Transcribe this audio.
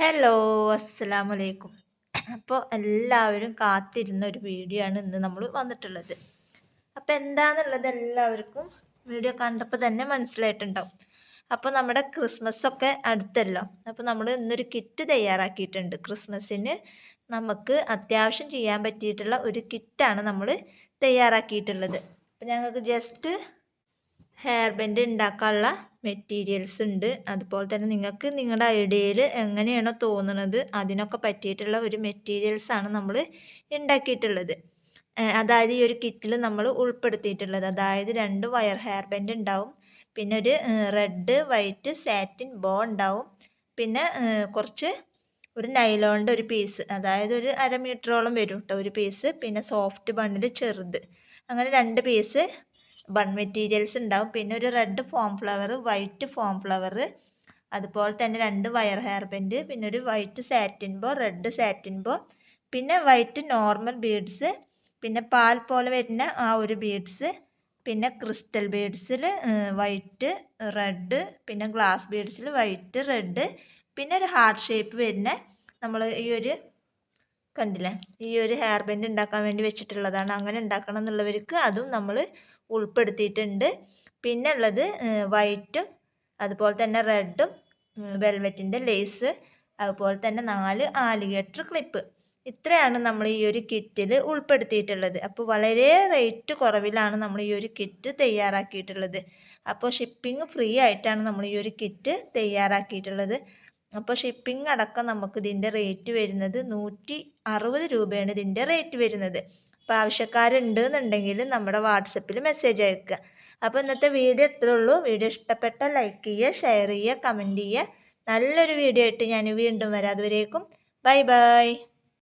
Hello അസ്സലാമു അലൈക്കും അപ്പോൾ എല്ലാവരും കാത്തിരുന്ന ഒരു വീഡിയോ ആണ് ഇന്ന് നമ്മൾ വന്നിട്ടുള്ളത്. അപ്പോൾ എന്താണെന്നുള്ളത് എല്ലാവർക്കും വീഡിയോ കണ്ടപ്പോൾ തന്നെ മനസ്സിലായിട്ടുണ്ടാവും. അപ്പോൾ നമ്മുടെ ക്രിസ്മസ് ഒക്കെ അടുത്തല്ലോ. അപ്പോൾ നമ്മൾ ഇന്നൊരു കിറ്റ് തയ്യാറാക്കിയിട്ടുണ്ട്. ക്രിസ്മസിന് നമുക്ക് അത്യാവശ്യം ചെയ്യാൻ പറ്റിയിട്ടുള്ള ഒരു കിറ്റാണ് നമ്മൾ തയ്യാറാക്കിയിട്ടുള്ളത്. അപ്പോൾ ഞങ്ങൾക്ക് ജസ്റ്റ് ഹെയർ ബാൻഡ് ഉണ്ടാക്കാനുള്ള മെറ്റീരിയൽസ് ഉണ്ട് അതുപോലെ തന്നെ നിങ്ങൾക്ക് നിങ്ങളുടെ ഐഡിയയിൽ എങ്ങനെയാണോ തോന്നുന്നത് അതിനൊക്കെ പറ്റിയിട്ടുള്ള ഒരു മെറ്റീരിയൽസ് ആണ് നമ്മൾ ഉണ്ടാക്കിയിട്ടുള്ളത് അതായത് ഈ ഒരു കിറ്റിൽ നമ്മൾ ഉൾപ്പെടുത്തിയിട്ടുള്ളത്. അതായത് രണ്ട് വയർ ഹെയർ ബാൻഡ് ഉണ്ടാവും പിന്നെ ഒരു റെഡ് വൈറ്റ് സാറ്റിൻ ബോ ഉണ്ടാവും പിന്നെ കുറച്ച് ഒരു നൈലോണിന്റെ ഒരു പീസ് അതായത് ഒരു അര മീറ്ററോളം വരും കേട്ടോ ഒരു പീസ് പിന്നെ സോഫ്റ്റ് ബണ്ണിൽ ചെറുത്. അങ്ങനെ രണ്ട് പീസ് ബൺ മെറ്റീരിയൽസ് ഉണ്ടാവും. പിന്നെ ഒരു red foam flower white foam flower അതുപോലെ തന്നെ രണ്ട് വയർ ഹെയർ ബെൻഡ് പിന്നെ ഒരു white satin bow red satin bow പിന്നെ വൈറ്റ് നോർമൽ ബീഡ്സ് പിന്നെ പാൽ പോലെ വരുന്ന ആ ഒരു ബീഡ്സ് പിന്നെ ക്രിസ്റ്റൽ ബീഡ്സിൽ വൈറ്റ് റെഡ് പിന്നെ ഗ്ലാസ് ബീഡ്സിൽ വൈറ്റ് റെഡ് പിന്നെ ഒരു ഹാർട്ട് ഷേപ്പ് വരുന്ന നമ്മൾ ഈ ഒരു കണ്ടില്ലേ? ഈ ഒരു ഹെയർ ബാൻഡ് ഉണ്ടാക്കാൻ വേണ്ടി വെച്ചിട്ടുള്ളതാണ്. അങ്ങനെ ഉണ്ടാക്കണം എന്നുള്ളവർക്ക് അതും നമ്മൾ ഉൾപ്പെടുത്തിയിട്ടുണ്ട്. പിന്നെ ഉള്ളത് വൈറ്റും അതുപോലെ തന്നെ റെഡും വെൽവെറ്റിന്റെ ലേസ് അതുപോലെ തന്നെ നാല് ആലിഗേറ്റർ ക്ലിപ്പ് ഇത്രയാണ് നമ്മൾ ഈ ഒരു കിറ്റിൽ ഉൾപ്പെടുത്തിയിട്ടുള്ളത്. അപ്പോൾ വളരെ റേറ്റ് കുറവിലാണ് നമ്മൾ ഈ ഒരു കിറ്റ് തയ്യാറാക്കിയിട്ടുള്ളത്. അപ്പോൾ ഷിപ്പിംഗ് ഫ്രീ ആയിട്ടാണ് നമ്മൾ ഈ ഒരു കിറ്റ് തയ്യാറാക്കിയിട്ടുള്ളത്. അപ്പോൾ ഷിപ്പിംഗ് അടക്കം നമുക്ക് ഇതിന്റെ റേറ്റ് വരുന്നത് നൂറ്റി അറുപത് രൂപയാണ് ഇതിന്റെ റേറ്റ് വരുന്നത്. അപ്പോൾ ആവശ്യക്കാരുണ്ട് എന്നുണ്ടെങ്കിൽ നമ്മുടെ വാട്സപ്പിൽ മെസ്സേജ് അയക്കുക. അപ്പോൾ ഇന്നത്തെ വീഡിയോ ഇത്രേ ഉള്ളൂ. വീഡിയോ ഇഷ്ടപ്പെട്ട ലൈക്ക് ചെയ്യുക ഷെയർ ചെയ്യുക കമന്റ് ചെയ്യുക. നല്ലൊരു വീഡിയോ ആയിട്ട് ഞാൻ വീണ്ടും വരാം. അതുവരേക്കും ബൈ ബൈ